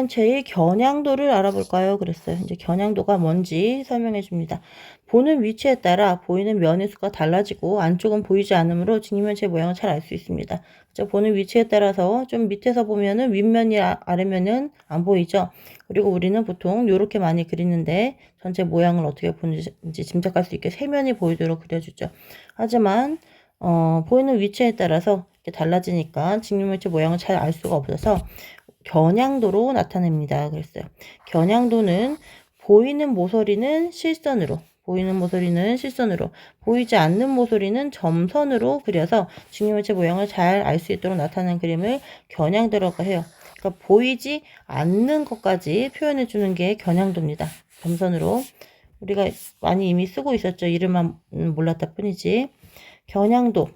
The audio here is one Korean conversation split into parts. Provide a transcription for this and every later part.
직립면체의 겨냥도를 알아볼까요? 그랬어요. 이제 겨냥도가 뭔지 설명해 줍니다. 보는 위치에 따라 보이는 면의 수가 달라지고 안쪽은 보이지 않으므로 직립면체 모양을 잘 알 수 있습니다. 그죠? 보는 위치에 따라서 좀 밑에서 보면은 윗면이 아- 아래면은 안 보이죠? 그리고 우리는 보통 이렇게 많이 그리는데 전체 모양을 어떻게 보는지 짐작할 수 있게 세 면이 보이도록 그려주죠. 하지만 어, 보이는 위치에 따라서 달라지니까 직립면체 모양을 잘 알 수가 없어서 겨냥도로 나타냅니다. 그랬어요. 겨냥도는 보이는 모서리는 실선으로, 보이는 모서리는 실선으로, 보이지 않는 모서리는 점선으로 그려서 직립면체 모양을 잘 알 수 있도록 나타내는 그림을 겨냥도라고 해요. 그러니까 보이지 않는 것까지 표현해 주는 게 겨냥도입니다. 점선으로. 우리가 많이 이미 쓰고 있었죠. 이름만 몰랐다 뿐이지. 겨냥도.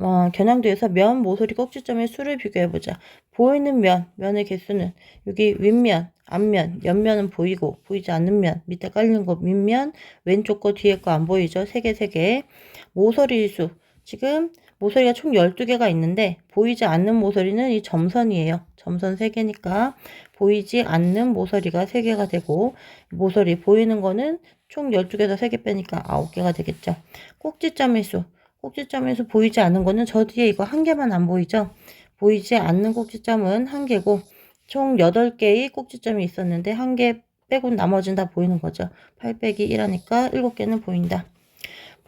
어, 겨냥도에서 면, 모서리, 꼭지점의 수를 비교해보자. 보이는 면, 면의 개수는 여기 윗면, 앞면, 옆면은 보이고 보이지 않는 면, 밑에 깔리는 거 밑면, 왼쪽 거 뒤에 거 안 보이죠? 세 개, 세 개. 모서리 수. 지금 모서리가 총 12개가 있는데 보이지 않는 모서리는 이 점선이에요. 점선 3개니까 보이지 않는 모서리가 3개가 되고 모서리 보이는 거는 총 12개에서 3개 빼니까 9개가 되겠죠. 꼭지점의 수. 꼭지점에서 보이지 않는 거는 저 뒤에 이거 한 개만 안 보이죠? 보이지 않는 꼭지점은 한 개고 총 8개의 꼭지점이 있었는데 한 개 빼고 나머지는 다 보이는 거죠. 8 빼기 1 하니까 7개는 보인다.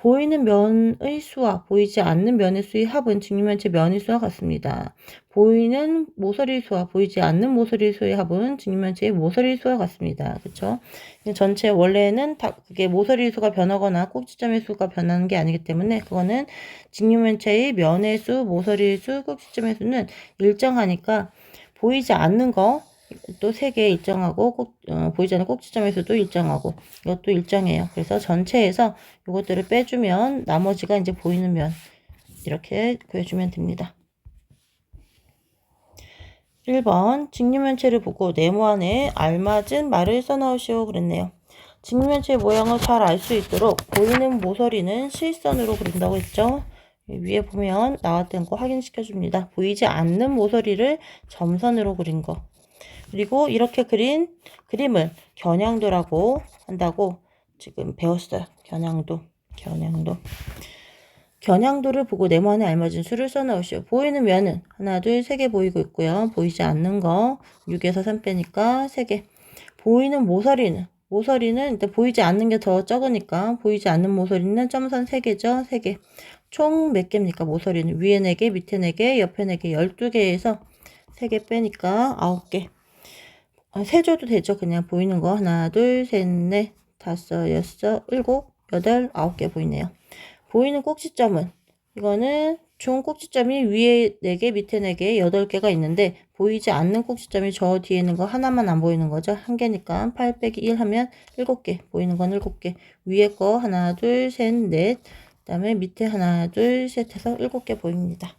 보이는 면의 수와 보이지 않는 면의 수의 합은 직립면체 면의 수와 같습니다. 보이는 모서리 수와 보이지 않는 모서리 수의 합은 직립면체의 모서리 수와 같습니다. 그렇죠? 전체 원래는 다 그게 모서리 수가 변하거나 꼭지점의 수가 변하는 게 아니기 때문에 그거는 직립면체의 면의 수, 모서리 수, 꼭지점의 수는 일정하니까 보이지 않는 거 또 세 개 일정하고 꼭 어, 보이지 않는 꼭지점에서도 일정하고 이것도 일정해요. 그래서 전체에서 이것들을 빼주면 나머지가 이제 보이는 면 이렇게 그려주면 됩니다. 1번 직립면체를 보고 네모 안에 알맞은 말을 써넣으시오 그랬네요. 직립면체 모양을 잘 알 수 있도록 보이는 모서리는 실선으로 그린다고 했죠. 위에 보면 나왔던 거 확인시켜 줍니다. 보이지 않는 모서리를 점선으로 그린 거. 그리고 이렇게 그린 그림을 겨냥도라고 한다고 지금 배웠어요. 겨냥도, 겨냥도. 겨냥도를 보고 네모 안에 알맞은 수를 써넣으시오. 보이는 면은 하나, 둘, 세 개 보이고 있고요. 보이지 않는 거 6에서 3 빼니까 3개. 보이는 모서리는 모서리는 일단 보이지 않는 게 더 적으니까 보이지 않는 모서리는 점선 3개죠. 3개. 총 몇 개입니까? 모서리는 위에 4개, 밑에 4개, 옆에 4개, 12개에서 3개 빼니까 9개. 아, 세줘도 되죠. 그냥 보이는 거. 하나, 둘, 셋, 넷, 다섯, 여섯, 일곱, 여덟, 아홉 개 보이네요. 보이는 꼭지점은 이거는 총 꼭지점이 위에 4개, 밑에 4개, 8개가 있는데 보이지 않는 꼭지점이 저 뒤에 있는 거 하나만 안 보이는 거죠. 한 개니까 8 빼기 1 하면 7개. 보이는 건 7개. 위에 거 하나, 둘, 셋, 넷. 그 다음에 밑에 하나, 둘, 셋 해서 7개 보입니다.